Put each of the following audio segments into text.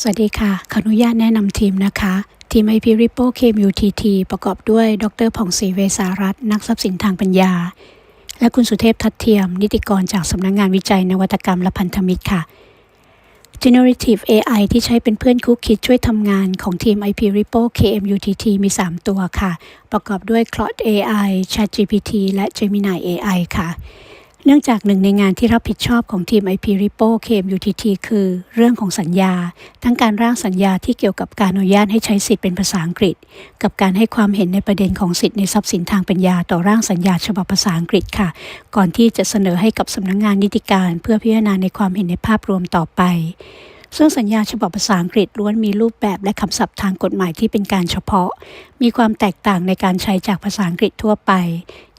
สวัสดีค่ะ ขออนุญาตแนะนำทีมนะคะ ทีม IP Ripple KMUTT ประกอบด้วย ดรผ่องศรีเวสารัตน์นักทรัพย์สินทางปัญญา และคุณสุเทพทัดเทียม นิติกรจากสำนักงงานวิจัยนวัตกรรมและพันธมิตรค่ะ Generative AI ที่ใช้เป็นเพื่อนคู่คิดช่วยทำงานของทีม IP Ripple KMUTT มี 3 ตัวค่ะ ประกอบด้วย Claude AI ChatGPT และ Gemini AI ค่ะ เนื่องจากหนึ่งในงานที่รับผิดชอบของทีม IP Ripple KMUTT คือ เรื่องของสัญญา ทั้งการร่างสัญญาที่เกี่ยวกับการอนุญาตให้ใช้สิทธิ์เป็นภาษาอังกฤษ กับการให้ความเห็นในประเด็นของสิทธิ์ในทรัพย์สินทางปัญญาต่อร่างสัญญาฉบับภาษาอังกฤษค่ะ ก่อนที่จะเสนอให้กับสำนักงงานนิติการ เพื่อพิจารณาในความเห็นในภาพรวมต่อไป ซึ่งสัญญาฉบับภาษาอังกฤษล้วนมีรูปแบบและคำศัพท์ทางกฎหมายที่เป็นการเฉพาะ มีความแตกต่างในการใช้จากภาษาอังกฤษทั่วไป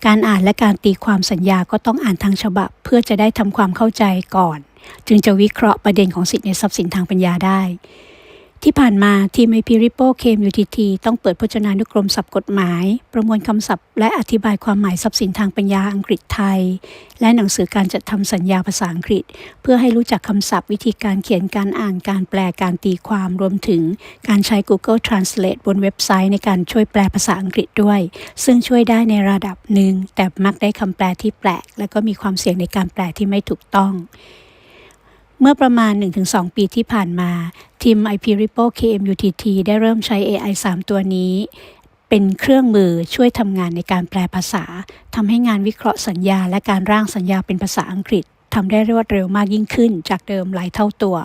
การอ่านและการตีความสัญญาก็ต้องอ่านทางฉบับ เพื่อจะได้ทำความเข้าใจก่อน จึงจะวิเคราะห์ประเด็นของสิทธิในทรัพย์สินทางปัญญาได้ ที่ผ่านมาทีม IP Ripple KMUTT ต้องเปิดพจนานุกรมศัพท์กฎหมาย ประมวลคำศัพท์ และอธิบายความหมายทรัพย์สินทางปัญญาอังกฤษไทย และหนังสือการจัดทำสัญญาภาษาอังกฤษ เพื่อให้รู้จักคำศัพท์วิธีการเขียนการอ่านการแปลการตีความรวมถึงการใช้ Google Translate บนเว็บไซต์ในการช่วยแปลภาษาอังกฤษด้วย ซึ่งช่วยได้ในระดับหนึ่งแต่มักได้คำแปลที่แปลก และก็มีความเสี่ยงในการแปลที่ไม่ถูกต้อง เมื่อประมาณ 1-2 ปีที่ผ่านมา ทีม IP Ripple KMUTT ได้เริ่มใช้ AI 3 ตัวนี้ เป็นเครื่องมือช่วยทำงานในการแปลภาษาทำให้งานวิเคราะห์สัญญา และการร่างสัญญาเป็นภาษาอังกฤษทำได้รวดเร็วมากยิ่งขึ้น จากเดิมหลายเท่าตัว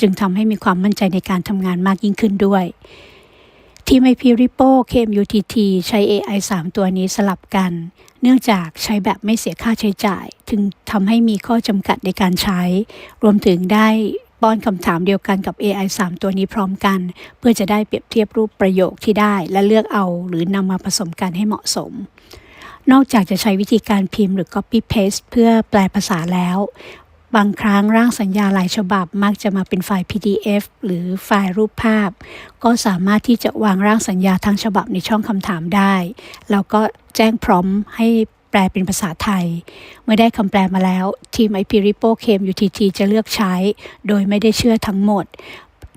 จึงทำให้มีความมั่นใจในการทำงานมากยิ่งขึ้นด้วยทีม IP Ripple KMUTT ใช้ AI 3 ตัวนี้สลับกัน เนื่องจากใช้แบบไม่เสียค่าใช้จ่าย ถึงทำให้มีข้อจำกัดในการใช้ รวมถึงได้ป้อนคำถามเดียวกันกับ AI 3 ตัวนี้พร้อมกัน เพื่อจะได้เปรียบเทียบรูปประโยคที่ได้ และเลือกเอาหรือนำมาผสมกันให้เหมาะสม นอกจากจะใช้วิธีการพิมพ์หรือ copy paste เพื่อแปลภาษาแล้ว บางครั้งร่างสัญญาหลายฉบับมักจะมาเป็นไฟล์ PDF หรือไฟล์รูปภาพ ก็สามารถที่จะวางร่างสัญญาทั้งฉบับในช่องคำถามได้ แล้วก็แจ้งพร้อมให้แปลเป็นภาษาไทย เมื่อได้คำแปลมาแล้ว ทีม IP Ripple KMUTT จะเลือกใช้ โดยไม่ได้เชื่อทั้งหมด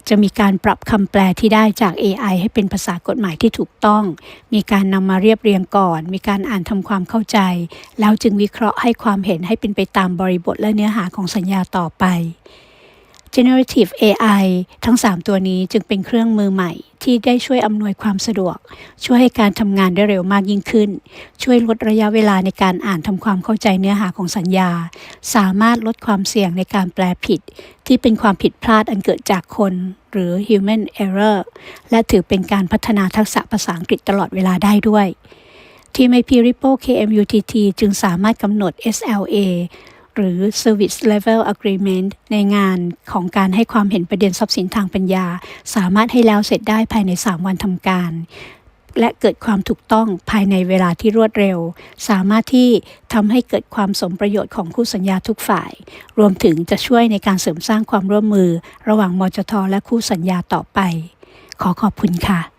จะมีการปรับคำแปลที่ได้จาก AI ให้เป็นภาษากฎหมายที่ถูกต้อง มีการนำมาเรียบเรียงก่อน มีการอ่านทำความเข้าใจ แล้วจึงวิเคราะห์ให้ความเห็นให้เป็นไปตามบริบทและเนื้อหาของสัญญาต่อไป Generative AI ทั้ง 3 ตัวนี้จึงเป็นเครื่องมือใหม่ที่ได้ช่วยอำนวยความสะดวก ช่วยให้การทำงานได้เร็วมากยิ่งขึ้น ช่วยลดระยะเวลาในการอ่านทำความเข้าใจเนื้อหาของสัญญา สามารถลดความเสี่ยงในการแปลผิด ที่เป็นความผิดพลาดอันเกิดจากคนหรือ human error และถือเป็นการพัฒนาทักษะภาษาอังกฤษตลอดเวลาได้ด้วยทีม IP Ripple KMUTT จึงสามารถกำหนด SLA หรือ Service Level Agreement ในงานของการให้ความเห็นประเด็นทรัพย์สินทางปัญญา สามารถให้แล้วเสร็จได้ภายใน 3 วันทำการ และเกิดความถูกต้องภายในเวลาที่รวดเร็ว สามารถที่ทำให้เกิดความสมประโยชน์ของคู่สัญญาทุกฝ่าย รวมถึงจะช่วยในการเสริมสร้างความร่วมมือ ระหว่างมจทและคู่สัญญาต่อไป ขอขอบคุณค่ะ